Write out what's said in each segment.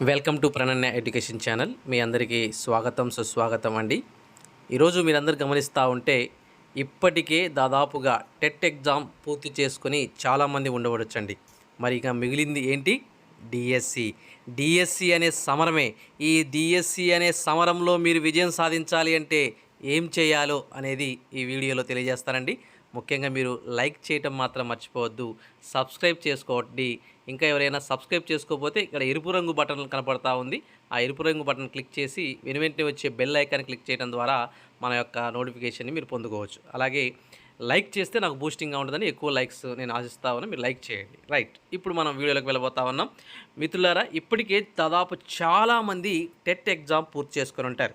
Welcome to Prananya education channel. మీ అందరికీ స్వాగతం సుస్వాగతం అండి. ఈరోజు మీరందరూ గమనిస్తూ ఉంటే ఇప్పటికే దాదాపుగా టెట్ ఎగ్జామ్ పూర్తి చేసుకొని చాలామంది ఉండవచ్చండి. మరి ఇక మిగిలింది ఏంటి? డిఎస్సి డిఎస్సి అనే సమరమే. ఈ డిఎస్సి అనే సమరంలో మీరు విజయం సాధించాలి అంటే ఏం చేయాలో అనేది ఈ వీడియోలో తెలియజేస్తానండి. ముఖ్యంగా మీరు లైక్ చేయటం మాత్రం మర్చిపోవద్దు. సబ్స్క్రైబ్ చేసుకోండి. ఇంకా ఎవరైనా సబ్స్క్రైబ్ చేసుకోకపోతే ఇక్కడ ఎరుపు రంగు బటన్ కనపడతా ఉంది. ఆ ఎరుపు రంగు బటన్ క్లిక్ చేసి వెను వెంటనే వచ్చే బెల్ ఐకాన్ క్లిక్ చేయడం ద్వారా మన యొక్క నోటిఫికేషన్ని మీరు పొందుకోవచ్చు. అలాగే లైక్ చేస్తే నాకు బూస్టింగ్గా ఉంటుందని ఎక్కువ లైక్స్ నేను ఆశిస్తా ఉన్నా మీరు లైక్ చేయండి. రైట్. ఇప్పుడు మనం వీడియోలోకి వెళ్ళబోతా ఉన్నాం. మిత్రులారా ఇప్పటికే దాదాపు చాలామంది టెట్ ఎగ్జామ్ పూర్తి చేసుకొని ఉంటారు.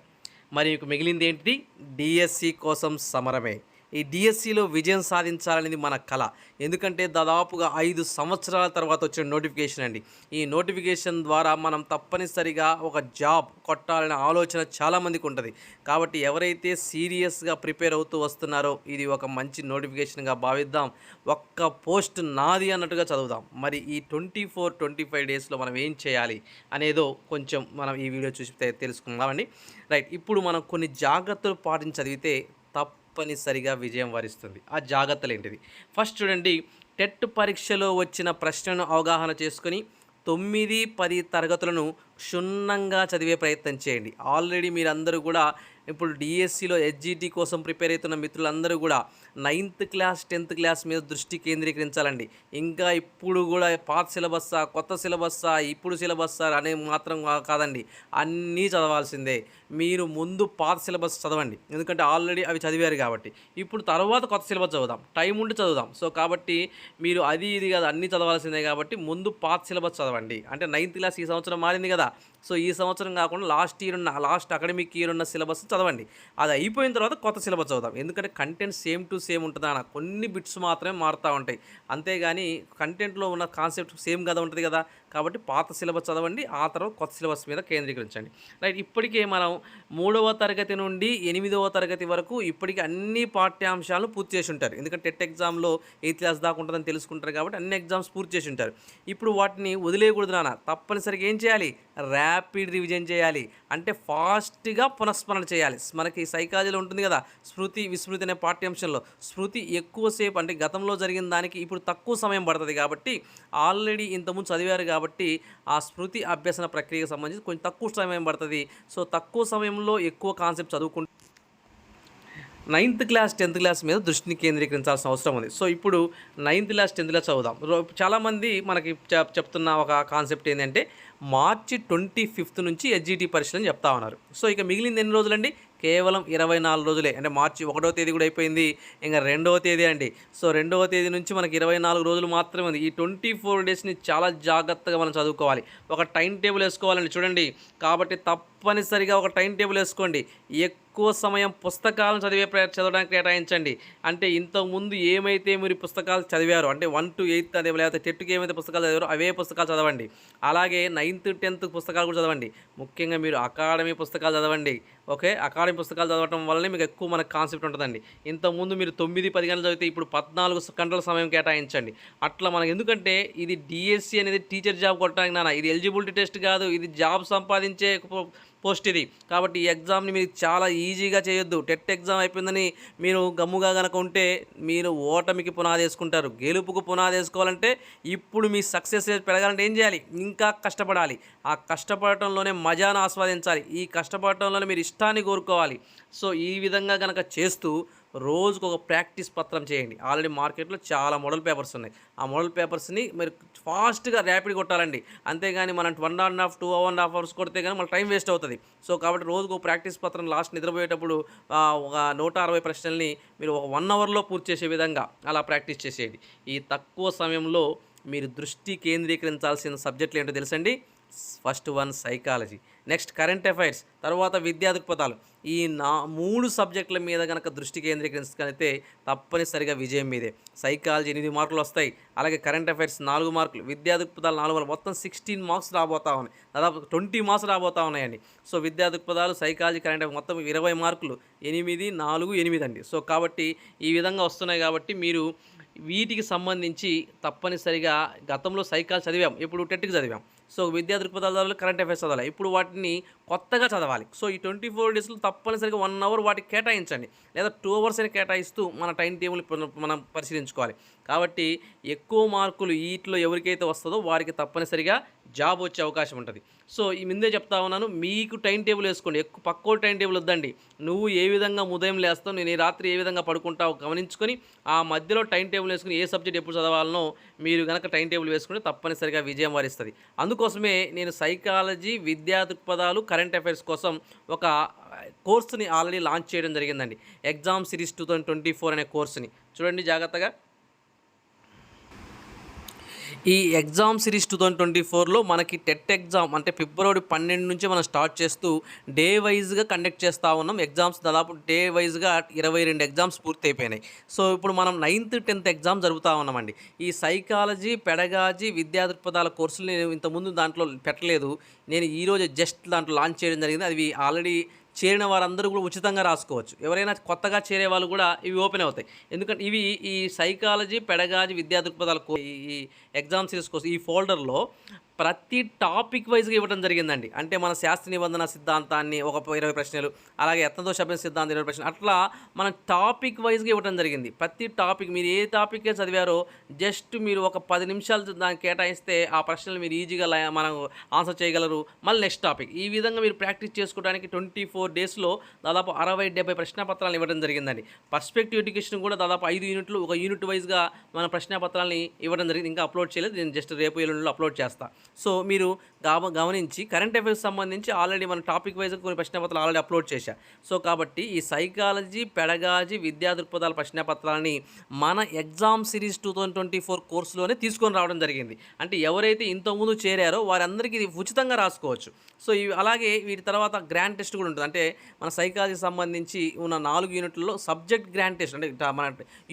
మరి మీకు మిగిలింది ఏంటిది? డిఎస్సి కోసం సమరమే. ఈ డిఎస్సిలో విజయం సాధించాలనేది మన కళ ఎందుకంటే దాదాపుగా ఐదు సంవత్సరాల తర్వాత వచ్చిన నోటిఫికేషన్ అండి. ఈ నోటిఫికేషన్ ద్వారా మనం తప్పనిసరిగా ఒక జాబ్ కొట్టాలనే ఆలోచన చాలామందికి ఉంటుంది. కాబట్టి ఎవరైతే సీరియస్గా ప్రిపేర్ అవుతూ వస్తున్నారో ఇది ఒక మంచి నోటిఫికేషన్గా భావిద్దాం. ఒక్క పోస్ట్ నాది అన్నట్టుగా చదువుదాం. మరి ఈ ట్వంటీ ఫోర్ ట్వంటీ ఫైవ్ డేస్లో మనం ఏం చేయాలి అనేదో కొంచెం మనం ఈ వీడియో చూసి తెలుసుకుందామండి. రైట్ ఇప్పుడు మనం కొన్ని జాగ్రత్తలు పాటించి చదివితే తప్పనిసరిగా విజయం వరిస్తుంది. ఆ జాగ్రత్తలు ఏంటిది ఫస్ట్ చూడండి టెట్ పరీక్షలో వచ్చిన ప్రశ్నను అవగాహన చేసుకొని తొమ్మిది పది తరగతులను క్షుణ్ణంగా చదివే ప్రయత్నం చేయండి. ఆల్రెడీ మీరందరూ కూడా ఇప్పుడు డిఎస్సిలో హెచ్జిటి కోసం ప్రిపేర్ అవుతున్న మిత్రులందరూ కూడా నైన్త్ క్లాస్ టెన్త్ క్లాస్ మీద దృష్టి కేంద్రీకరించాలండి. ఇంకా ఇప్పుడు కూడా పాత సిలబస్సా కొత్త సిలబస్సా ఇప్పుడు సిలబస్సా అనే మాత్రం కాదండి. అన్నీ చదవాల్సిందే. మీరు ముందు పాత సిలబస్ చదవండి. ఎందుకంటే ఆల్రెడీ అవి చదివారు కాబట్టి. ఇప్పుడు తర్వాత కొత్త సిలబస్ చదువుదాం. టైం ఉండి చదువుదాం. సో కాబట్టి మీరు అది ఇది కాదు అన్నీ చదవాల్సిందే కాబట్టి ముందు పాత సిలబస్ చదవండి. అంటే నైన్త్ క్లాస్ ఈ సంవత్సరం మారింది కదా. సో ఈ సంవత్సరం కాకుండా లాస్ట్ ఇయర్ ఉన్న లాస్ట్ అకాడమిక్ ఇయర్ ఉన్న సిలబస్ చదవండి. అది అయిపోయిన తర్వాత కొత్త సిలబస్ చదువుతాం ఎందుకంటే కంటెంట్ సేమ్ టు సేమ్ ఉంటుంది అన్న కొన్ని బిట్స్ మాత్రమే మారుతూ ఉంటాయి. అంతేగాని కంటెంట్లో ఉన్న కాన్సెప్ట్ సేమ్ కదా ఉంటుంది కదా కాబట్టి పాత సిలబస్ చదవండి ఆ తర్వాత కొత్త సిలబస్ మీద కేంద్రీకరించండి. రైట్ ఇప్పటికే మనం మూడవ తరగతి నుండి ఎనిమిదవ తరగతి వరకు ఇప్పటికీ అన్ని పాఠ్యాంశాలను పూర్తి చేసి ఉంటారు. ఎందుకంటే టెట్ ఎగ్జామ్లో ఎయిత్ క్లాస్ దాకా ఉంటుందని తెలుసుకుంటారు కాబట్టి అన్ని ఎగ్జామ్స్ పూర్తి చేసి ఉంటారు. ఇప్పుడు వాటిని వదిలేయకూడదు నాన్న తప్పనిసరిగా ఏం చేయాలి? ర్యాపిడ్ రివిజన్ చేయాలి. అంటే ఫాస్ట్గా పునఃస్మరణ చేయాలి. మనకి సైకాలజీలో ఉంటుంది కదా స్మృతి విస్మృతి అనే పాఠ్యాంశంలో స్మృతి ఎక్కువసేపు అంటే గతంలో జరిగిన దానికి ఇప్పుడు తక్కువ సమయం పడుతుంది కాబట్టి ఆల్రెడీ ఇంతకుముందు చదివారు కాబట్టి ఆ స్మృతి అభ్యసన ప్రక్రియకు సంబంధించి కొంచెం తక్కువ సమయం పడుతుంది. సో తక్కువ సమయంలో ఎక్కువ కాన్సెప్ట్ చదువుకుంటే నైన్త్ క్లాస్ టెన్త్ క్లాస్ మీద దృష్టిని కేంద్రీకరించాల్సిన అవసరం ఉంది. సో ఇప్పుడు నైన్త్ క్లాస్ టెన్త్ క్లాస్ చదువుదాం. రో- చాలామంది మనకి చెప్- చెప్తున్న ఒక కాన్సెప్ట్ ఏంటంటే మార్చి ట్వంటీ ఫిఫ్త్ నుంచి ఎస్జిటి పరీక్షలు చెప్తా ఉన్నారు. సో ఇక మిగిలింది ఎన్ని రోజులండి? కేవలం ఇరవై నాలుగు రోజులే. అంటే మార్చి ఒకటో తేదీ కూడా అయిపోయింది ఇంకా రెండవ తేదీ అండి. సో రెండవ తేదీ నుంచి మనకి ఇరవై నాలుగు రోజులు మాత్రమే ఉంది. ఈ ట్వంటీ ఫోర్ డేస్ని చాలా జాగ్రత్తగా మనం చదువుకోవాలి. ఒక టైం టేబుల్ వేసుకోవాలండి. చూడండి కాబట్టి తప్పనిసరిగా ఒక టైం టేబుల్ వేసుకోండి. ఎక్కువ ఎక్కువ సమయం పుస్తకాలను చదివే చదవడానికి కేటాయించండి. అంటే ఇంతకుముందు ఏమైతే మీరు పుస్తకాలు చదివారో అంటే వన్ టు ఎయిత్ అదే లేకపోతే టెట్కి ఏమైతే పుస్తకాలు చదివారో అవే పుస్తకాలు చదవండి. అలాగే నైన్త్ టెన్త్ పుస్తకాలు కూడా చదవండి. ముఖ్యంగా మీరు అకాడమీ పుస్తకాలు చదవండి. ఓకే? అకాడమీ పుస్తకాలు చదవటం వల్లనే మీకు ఎక్కువ మనకు కాన్సెప్ట్ ఉంటుందండి. ఇంతకుముందు మీరు తొమ్మిది పది గంటలు చదివితే ఇప్పుడు పద్నాలుగు గంటల సమయం కేటాయించండి. అట్లా మనకు ఎందుకంటే ఇది డిఎస్సి అనేది టీచర్ జాబ్ కొట్టడానికి నాన్న. ఇది ఎలిజిబిలిటీ టెస్ట్ కాదు ఇది జాబ్ సంపాదించే పోస్ట్ ఇది. కాబట్టి ఈ ఎగ్జామ్ని మీరు చాలా ఈజీగా చేయొద్దు. టెట్ ఎగ్జామ్ అయిపోయిందని మీరు గమ్ముగా కనుక ఉంటే మీరు ఓటమికి పునాది వేసుకుంటారు. గెలుపుకు పునాది వేసుకోవాలంటే ఇప్పుడు మీ సక్సెస్ రేట్ పెరగాలంటే ఏం చేయాలి? ఇంకా కష్టపడాలి. ఆ కష్టపడటంలోనే మజాను ఆస్వాదించాలి. ఈ కష్టపడటంలోనే మీరు ఇష్టాన్ని కోరుకోవాలి. సో ఈ విధంగా కనుక చేస్తూ రోజుకు ఒక ప్రాక్టీస్ పత్రం చేయండి. ఆల్రెడీ మార్కెట్లో చాలా మోడల్ పేపర్స్ ఉన్నాయి. ఆ మోడల్ పేపర్స్ని మీరు ఫాస్ట్గా ర్యాపిడ్ కొట్టాలండి. అంతేగాని మనం one and half two and half hours కొడితే కానీ మన టైం వేస్ట్ అవుతుంది. సో కాబట్టి రోజుకు ఒక ప్రాక్టీస్ పత్రం లాస్ట్ నిద్రపోయేటప్పుడు ఒక నూట అరవై ప్రశ్నల్ని మీరు ఒక వన్ అవర్లో పూర్తి చేసే విధంగా అలా ప్రాక్టీస్ చేసేయండి. ఈ తక్కువ సమయంలో మీరు దృష్టి కేంద్రీకరించాల్సిన సబ్జెక్టులు ఏంటో తెలుసండి? First one psychology. Next current affairs తర్వాత విద్యా దృక్పథాలు. ఈ నా మూడు సబ్జెక్టుల మీద కనుక దృష్టి కేంద్రీకరించగలిగితే తప్పనిసరిగా విజయం మీదే. సైకాలజీ ఎనిమిది మార్కులు వస్తాయి. అలాగే కరెంట్ అఫైర్స్ నాలుగు మార్కులు విద్యా దృక్పథాలు నాలుగు మార్కులు. మొత్తం సిక్స్టీన్ మార్క్స్ రాబోతా ఉన్నాయి. దాదాపు ట్వంటీ మార్క్స్ రాబోతా ఉన్నాయండి. సో విద్యా దృక్పథాలు సైకాలజీ కరెంట్ అఫైర్స్ మొత్తం ఇరవై మార్కులు. ఎనిమిది నాలుగు ఎనిమిది అండి. సో కాబట్టి ఈ విధంగా వస్తున్నాయి కాబట్టి మీరు వీటికి సంబంధించి తప్పనిసరిగా గతంలో సైకాలజీ చదివాం ఇప్పుడు టెట్కి చదివాం సో విద్యా దృక్పథాలు చదవాలి కరెంట్ అఫైర్స్ చదవాలి. ఇప్పుడు వాటిని కొత్తగా చదవాలి. సో ఈ ట్వంటీ ఫోర్ డేస్లో తప్పనిసరిగా వన్ అవర్ వాటికి కేటాయించండి. లేదా టూ అవర్స్ అని కేటాయిస్తూ మన టైం టేబుల్ మనం పరిశీలించుకోవాలి. కాబట్టి ఎక్కువ మార్కులు వీటిలో ఎవరికైతే వస్తుందో వారికి తప్పనిసరిగా జాబ్ వచ్చే అవకాశం ఉంటుంది. సో ఈ ముందే చెప్తా ఉన్నాను మీకు టైం టేబుల్ వేసుకోండి. ఎక్కువ పక్కో టైం టేబుల్ వద్దండి. నువ్వు ఏ విధంగా ఉదయం లేస్తావు నేను ఈ రాత్రి ఏ విధంగా పడుకుంటావు గమనించుకొని ఆ మధ్యలో టైం టేబుల్ వేసుకుని ఏ సబ్జెక్ట్ ఎప్పుడు చదవాలనో మీరు కనుక టైం టేబుల్ వేసుకుంటే తప్పనిసరిగా విజయం వారిస్తుంది. అందుకోసమే నేను సైకాలజీ విద్యా దృక్పథాలు కరెంట్ అఫైర్స్ కోసం ఒక కోర్సుని ఆల్రెడీ లాంచ్ చేయడం జరిగిందండి. Exam series two thousand twenty four అనే కోర్సుని. చూడండి జాగ్రత్తగా. ఈ exam series two thousand twenty ఫోర్లో మనకి టెట్ ఎగ్జామ్ అంటే ఫిబ్రవరి పన్నెండు నుంచి మనం స్టార్ట్ చేస్తూ డే వైజ్గా కండక్ట్ చేస్తూ ఉన్నాం. ఎగ్జామ్స్ దాదాపు డే వైజ్గా ఇరవై రెండు ఎగ్జామ్స్ పూర్తి అయిపోయినాయి సో ఇప్పుడు మనం నైన్త్ టెన్త్ ఎగ్జామ్ జరుగుతూ ఉన్నామండి. ఈ సైకాలజీ పెడగాజీ విద్యా దృక్పథాల కోర్సులు నేను ఇంతకుముందు దాంట్లో పెట్టలేదు. నేను ఈరోజు జస్ట్ దాంట్లో లాంచ్ చేయడం జరిగింది. అది ఆల్రెడీ చేరిన వారందరూ కూడా ఉచితంగా రాసుకోవచ్చు. ఎవరైనా కొత్తగా చేరే వాళ్ళు కూడా ఇవి ఓపెన్ అవుతాయి. ఎందుకంటే ఇవి ఈ సైకాలజీ పెడగాజీ విద్యా దృక్పథాల ఈ ఈ ఎగ్జామ్ సిరీస్ కోసం ఈ ఫోల్డర్లో ప్రతి టాపిక్ వైజ్గా ఇవ్వడం జరిగిందండి. అంటే మన శాస్త్ర నిబంధన సిద్ధాంతాన్ని ఒక ఇరవై ప్రశ్నలు అలాగే యత్నదోష అభ్యాస సిద్ధాంతం ఇరవై ప్రశ్నలు అట్లా మన టాపిక్ వైజ్గా ఇవ్వడం జరిగింది. ప్రతి టాపిక్ మీరు ఏ టాపిక్కే చదివారో జస్ట్ మీరు ఒక పది నిమిషాలు దానికి కేటాయిస్తే ఆ ప్రశ్నలు మీరు ఈజీగా మనం ఆన్సర్ చేయగలరు. మళ్ళీ నెక్స్ట్ టాపిక్. ఈ విధంగా మీరు ప్రాక్టీస్ చేసుకోవడానికి ట్వంటీ ఫోర్ డేస్లో దాదాపు అరవై డెబ్బై ప్రశ్నపత్రాలు ఇవ్వడం జరిగిందండి. పర్స్పెక్టివ్ ఎడ్యుకేషన్ కూడా దాదాపు ఐదు యూనిట్లు ఒక యూనిట్ వైజ్గా మన ప్రశ్నపత్రాలని ఇవ్వడం జరిగింది. ఇంకా అప్లోడ్ చేయలేదు. నేను జస్ట్ రేపు ఎల్లుండిలో అప్లోడ్ చేస్తా. సో మీరు గమనించి కరెంట్ అఫైర్స్ సంబంధించి ఆల్రెడీ మన టాపిక్ వైజ్ కొన్ని ప్రశ్నపత్రాలు ఆల్రెడీ అప్లోడ్ చేశా. సో కాబట్టి ఈ సైకాలజీ పెడగాజీ విద్యా దృక్పథాల ప్రశ్నపత్రాలని మన exam series two thousand twenty four కోర్సులోనే తీసుకొని రావడం జరిగింది. అంటే ఎవరైతే ఇంతకుముందు చేరారో వారందరికీ ఇది ఉచితంగా రాసుకోవచ్చు. సో ఇవి అలాగే వీటి తర్వాత గ్రాండ్ టెస్ట్ కూడా ఉంటుంది. అంటే మన సైకాలజీకి సంబంధించి ఉన్న నాలుగు యూనిట్లలో సబ్జెక్ట్ గ్రాండ్ టెస్ట్ అంటే మన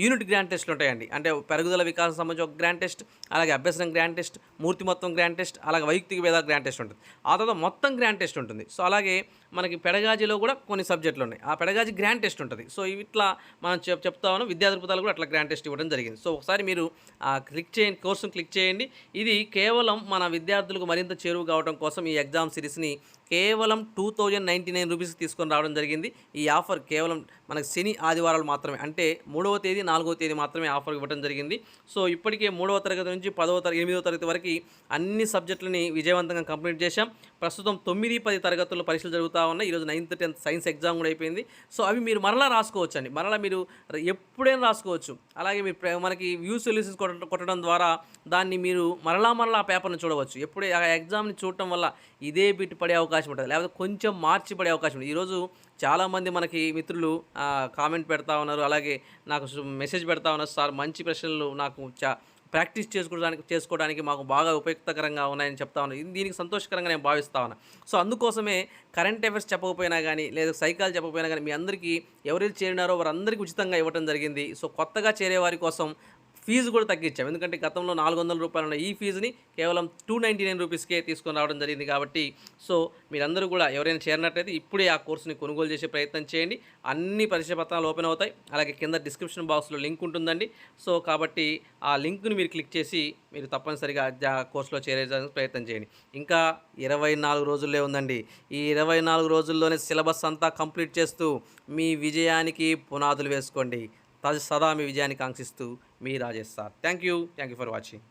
యూనిట్ గ్రాండ్ టెస్ట్లు ఉంటాయండి. అంటే పెరుగుదల వికాసం సంబంధించి ఒక గ్రాండ్ టెస్ట్ అలాగే అభ్యసనం గ్రాండ్ టెస్ట్ మూర్తి మొత్తం గ్రాండ్ టెస్ట్ అలాగే వైయక్తిక భేద గ్రాండ్ టెస్ట్ ఉంటుంది. ఆ తర్వాత మొత్తం గ్రాండ్ టెస్ట్ ఉంటుంది. సో అలాగే మనకి పెడగాజీలో కూడా కొన్ని సబ్జెక్టులు ఉన్నాయి. ఆ పెడగాజీ గ్రాండ్ టెస్ట్ ఉంటుంది. సో ఇట్లా మనం చెప్ చెప్తా ఉన్నాం. విద్యా కూడా అట్లా గ్రాండ్ టెస్ట్ ఇవ్వడం జరిగింది. సో ఒకసారి మీరు ఆ క్లిక్ చేయండి కోర్సును క్లిక్ చేయండి. ఇది కేవలం మన విద్యార్థులకు మరింత చేరువు కావడం కోసం ఈ ఎగ్జామ్ సిరీస్ని కేవలం టూ థౌజండ్ నైంటీ నైన్ రూపీస్కి తీసుకొని రావడం జరిగింది. ఈ ఆఫర్ కేవలం మనకు శని ఆదివారాలు మాత్రమే. అంటే మూడవ తేదీ నాలుగవ తేదీ మాత్రమే ఆఫర్ ఇవ్వడం జరిగింది. సో ఇప్పటికే మూడవ తరగతి నుంచి పదవ తరగతి ఎనిమిదవ తరగతి వరకు అన్ని సబ్జెక్టులని విజయవంతంగా కంప్లీట్ చేశాం. ప్రస్తుతం తొమ్మిది పది తరగతుల్లో పరీక్షలు జరుగుతూ ఉన్నాయి. ఈరోజు నైన్త్ టెన్త్ సైన్స్ ఎగ్జామ్ కూడా అయిపోయింది. సో అవి మీరు మరలా రాసుకోవచ్చు అండి మరలా మీరు ఎప్పుడైనా రాసుకోవచ్చు. అలాగే మీరు మనకి వ్యూ సొల్యూషన్స్ కొట్టడం ద్వారా దాన్ని మీరు మరలా మరలా ఆ పేపర్ని చూడవచ్చు. ఎప్పుడే ఆ ఎగ్జామ్ని చూడటం వల్ల ఇదే బిట్ పడే అవకాశం అవకాశం ఉంటుంది. లేకపోతే కొంచెం మార్చి పడే అవకాశం ఉంటుంది. ఈరోజు చాలామంది మనకి మిత్రులు కామెంట్ పెడతా ఉన్నారు. అలాగే నాకు మెసేజ్ పెడతా ఉన్నారు. సార్ మంచి ప్రశ్నలు నాకు చా ప్రాక్టీస్ చేసుకోవడానికి చేసుకోవడానికి మాకు బాగా ఉపయుక్తకరంగా ఉన్నాయని చెప్తా ఉన్నాను దీనికి సంతోషకరంగా నేను భావిస్తా ఉన్నాను సో అందుకోసమే కరెంట్ అఫైర్స్ చెప్పకపోయినా కానీ లేదా సైకాలజీ చెప్పకపోయినా కానీ మీ అందరికీ ఎవరైతే చేరినారో వారందరికీ ఉచితంగా ఇవ్వడం జరిగింది. సో కొత్తగా చేరే వారి కోసం ఫీజు కూడా తగ్గించాం. ఎందుకంటే గతంలో నాలుగు వందల రూపాయలు ఉన్న ఈ ఫీజుని కేవలం టూ నైంటీ నైన్ రూపీస్కే తీసుకొని రావడం జరిగింది కాబట్టి సో మీరందరూ కూడా ఎవరైనా చేరినట్లయితే ఇప్పుడే ఆ కోర్సుని కొనుగోలు చేసే ప్రయత్నం చేయండి. అన్ని పరీక్ష పత్రాలు ఓపెన్ అవుతాయి. అలాగే కింద డిస్క్రిప్షన్ బాక్స్లో లింక్ ఉంటుందండి. సో కాబట్టి ఆ లింక్ని మీరు క్లిక్ చేసి మీరు తప్పనిసరిగా ఆ కోర్సులో చేరేదానికి ప్రయత్నం చేయండి. ఇంకా ఇరవై నాలుగు రోజుల్లో ఉందండి. ఈ ఇరవై నాలుగు రోజుల్లోనే సిలబస్ అంతా కంప్లీట్ చేస్తూ మీ విజయానికి పునాదులు వేసుకోండి. తది సదా మీ విజయాన్ని కాంక్షిస్తూ మీ Rajesh sir. Thank you thank you for watching